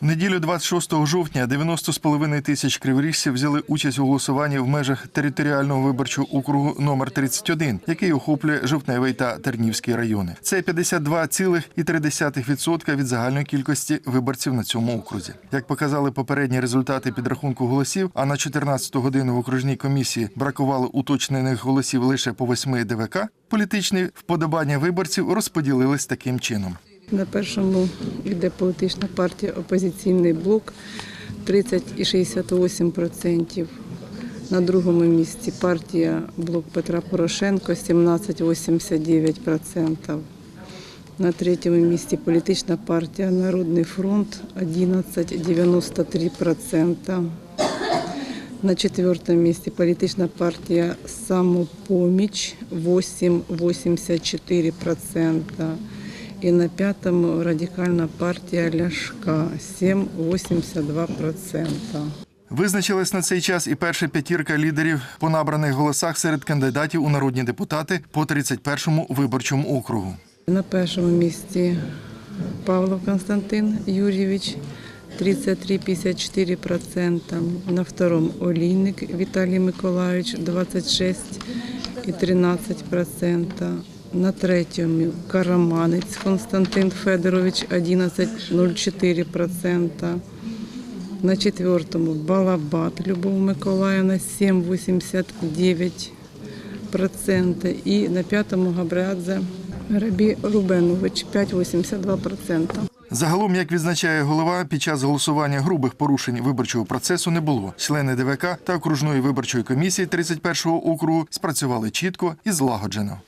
В неділю 26 жовтня 90,5 тисяч криворіжців взяли участь у голосуванні в межах територіального виборчого округу номер 31, який охоплює Жовтневий та Тернівський райони. Це 52,3% від загальної кількості виборців на цьому окрузі. Як показали попередні результати підрахунку голосів, а на 14 годину в окружній комісії бракувало уточнених голосів лише по 8 ДВК, політичні вподобання виборців розподілились таким чином. На першому йде політична партія Опозиційний блок 30,68%. На другому місці партія Блок Петра Порошенко 17,89%. На третьому місці політична партія Народний фронт 11,93%. На четвертому місці політична партія Самопоміч 8,84%. І на п'ятому радикальна партія Ляшка 7,82%. Визначилась на цей час і перша п'ятірка лідерів по набраних голосах серед кандидатів у народні депутати по 31-му виборчому округу. На першому місці Павлов Константин Юрійович 33,54%. На второму Олійник Віталій Миколайович 26,13%. На третьому Караманець Константин Федорович 11,04%. На четвертому Балабат Любов Миколаївна 7,89%. І на п'ятому Габреадзе Рабі Рубенович 5,82%. Загалом, як відзначає голова, під час голосування грубих порушень виборчого процесу не було. Члени ДВК та окружної виборчої комісії 31-го округу спрацювали чітко і злагоджено.